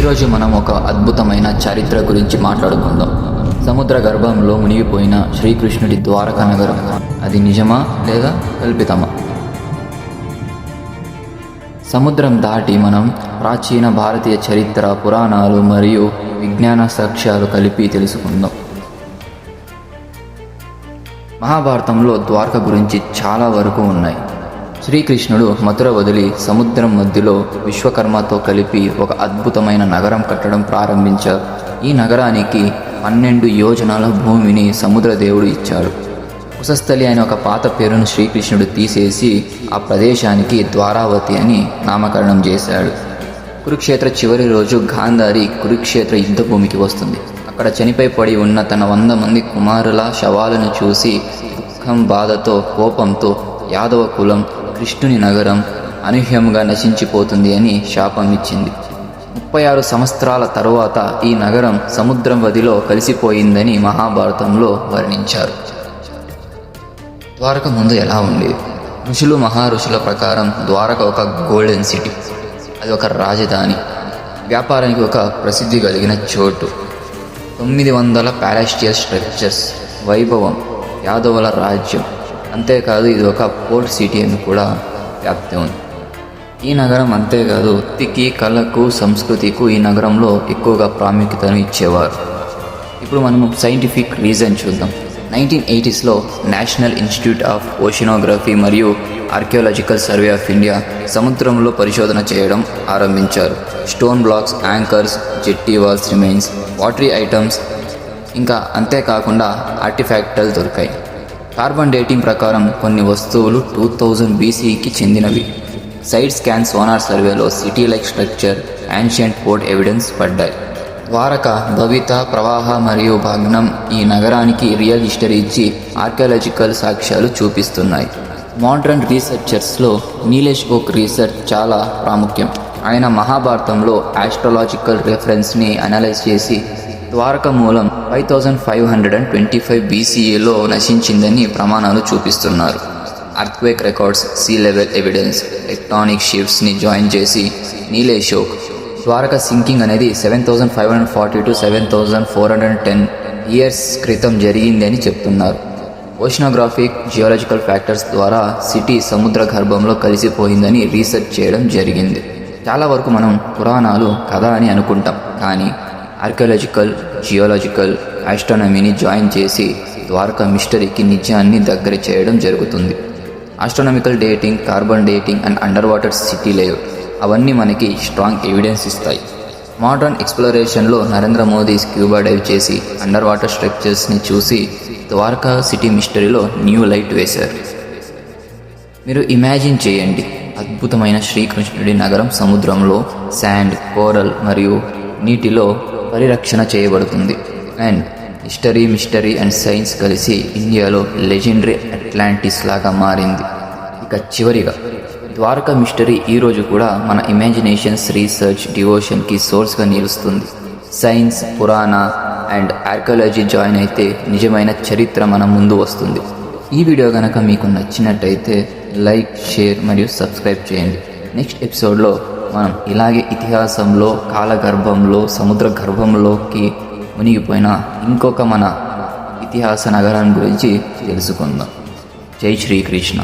ఈరోజు మనం ఒక అద్భుతమైన చరిత్ర గురించి మాట్లాడుకుందాం. సముద్ర గర్భంలో మునిగిపోయిన శ్రీకృష్ణుడి ద్వారకా నగరం. అది నిజమా లేదా కల్పితమా? సముద్రం దాటి మనం ప్రాచీన భారతీయ చరిత్ర పురాణాలు మరియు విజ్ఞాన సాక్ష్యాలు కలిపి తెలుసుకుందాం. మహాభారతంలో ద్వారక గురించి చాలా వరకు ఉన్నాయి. శ్రీకృష్ణుడు మథుర వదిలి సముద్రం మధ్యలో విశ్వకర్మతో కలిపి ఒక అద్భుతమైన నగరం కట్టడం ప్రారంభించారు. ఈ నగరానికి పన్నెండు యోజనాల భూమిని సముద్రదేవుడు ఇచ్చాడు. కుశస్థలి అనే ఒక పాత పేరును శ్రీకృష్ణుడు తీసేసి ఆ ప్రదేశానికి ద్వారావతి అని నామకరణం చేశాడు. కురుక్షేత్ర చివరి రోజు గాంధారి కురుక్షేత్ర యుద్ధ భూమికి వస్తుంది. అక్కడ చనిపోయి పడి ఉన్న తన వంద మంది కుమారుల శవాలను చూసి దుఃఖం బాధతో కోపంతో యాదవ కులం కృష్ణుని నగరం అనూహ్యంగా నశించిపోతుంది అని శాపం ఇచ్చింది. ముప్పై ఆరు సంవత్సరాల తరువాత ఈ నగరం సముద్రం వదిలో కలిసిపోయిందని మహాభారతంలో వర్ణించారు. ద్వారక ముందు ఎలా ఉండేది? ఋషులు మహారుషుల ప్రకారం ద్వారక ఒక గోల్డెన్ సిటీ. అది ఒక రాజధాని. వ్యాపారానికి ఒక ప్రసిద్ధి కలిగిన చోటు. తొమ్మిది వందల ప్యాలెస్టియల్ స్ట్రక్చర్స్ వైభవం యాదవుల రాజ్యం. అంతేకాదు ఇది ఒక పోర్ట్ సిటీ అని కూడా వ్యాప్తి ఉంది. ఈ నగరం అంతేకాదు వృత్తికి కళకు సంస్కృతికు ఈ నగరంలో ఎక్కువగా ప్రాముఖ్యతను ఇచ్చేవారు. ఇప్పుడు మనము సైంటిఫిక్ రీజన్ చూద్దాం. నైన్టీన్ ఎయిటీస్లో నేషనల్ ఇన్స్టిట్యూట్ ఆఫ్ ఓషినోగ్రఫీ మరియు ఆర్కియాలజికల్ సర్వే ఆఫ్ ఇండియా సముద్రంలో పరిశోధన చేయడం ఆరంభించారు. Stone blocks anchors jetty walls remains watery items ఇంకా అంతేకాకుండా ఆర్టిఫాక్టల్ దొరికాయి. కార్బన్ డేటింగ్ ప్రకారం కొన్ని వస్తువులు టూ థౌజండ్ బీసీకి చెందినవి. సైడ్ స్కాన్ సోనార్ సర్వేలో city like structure ancient port evidence పడ్డాయి. ద్వారక భవిత ప్రవాహ మరియు భగ్నం ఈ నగరానికి రియల్ హిస్టరీ ఇచ్చి ఆర్కియాలజికల్ సాక్ష్యాలు చూపిస్తున్నాయి. మోడ్రన్ రీసెర్చర్స్లో నీలేష్ ఓక్ రీసెర్చ్ చాలా ప్రాముఖ్యం. ఆయన మహాభారతంలో ఆస్ట్రాలాజికల్ రెఫరెన్స్ని అనలైజ్ చేసి ద్వారక మూలం five thousand five hundred and twenty five బీసీఏలో నశించిందని ప్రమాణాలు చూపిస్తున్నారు. Earthquake records sea level evidence tectonic షిఫ్ట్స్ని join చేసి నీలేషోక్ ద్వారక సింకింగ్ అనేది seven thousand five hundred forty two seven thousand four hundred ten years క్రితం జరిగింది అని చెప్తున్నారు. ఓషనోగ్రాఫిక్ జియోలాజికల్ ఫ్యాక్టర్స్ ద్వారా సిటీ సముద్ర గర్భంలో కలిసిపోయిందని రీసెర్చ్ చేయడం జరిగింది. చాలా వరకు మనం పురాణాలు కథ అని అనుకుంటాం. కానీ ఆర్కియాలజికల్ జియోలాజికల్ ఆస్ట్రానమీని జాయిన్ చేసి ద్వారకా మిస్టరీకి నిజాన్ని దగ్గర చేయడం జరుగుతుంది. Astronomical dating carbon dating and under water city లేవ్ అవన్నీ మనకి స్ట్రాంగ్ ఎవిడెన్స్ ఇస్తాయి. మోడర్న్ ఎక్స్ప్లోరేషన్లో నరేంద్ర మోదీ స్క్యూబా డైవ్ చేసి అండర్ వాటర్ స్ట్రక్చర్స్ని చూసి ద్వారకా సిటీ మిస్టరీలో న్యూ లైట్ వేశారు. మీరు ఇమాజిన్ చేయండి అద్భుతమైన శ్రీకృష్ణుడి నగరం సముద్రంలో శాండ్ కోరల్ మరియు నీటిలో పరిరక్షణ చేయబడుతుంది. And history mystery and science కలిసి ఇండియాలో లెజెండరీ అట్లాంటిస్ లాగా మారింది. ఇక చివరిగా ద్వారకా మిస్టరీ ఈరోజు కూడా మన ఇమాజినేషన్స్ రీసెర్చ్ డివోషన్కి సోర్స్గా నిలుస్తుంది. సైన్స్ పురాణ అండ్ ఆర్కాలజీ జాయిన్ అయితే నిజమైన చరిత్ర మన ముందు వస్తుంది. ఈ వీడియో కనుక మీకు నచ్చినట్టయితే లైక్ షేర్ మరియు సబ్స్క్రైబ్ చేయండి. నెక్స్ట్ ఎపిసోడ్లో మనం ఇలాగే ఇతిహాసంలో కాలగర్భంలో సముద్ర గర్భంలోకి మునిగిపోయిన ఇంకొక మన ఇతిహాస నగరం గురించి తెలుసుకుందాం. జై శ్రీకృష్ణ.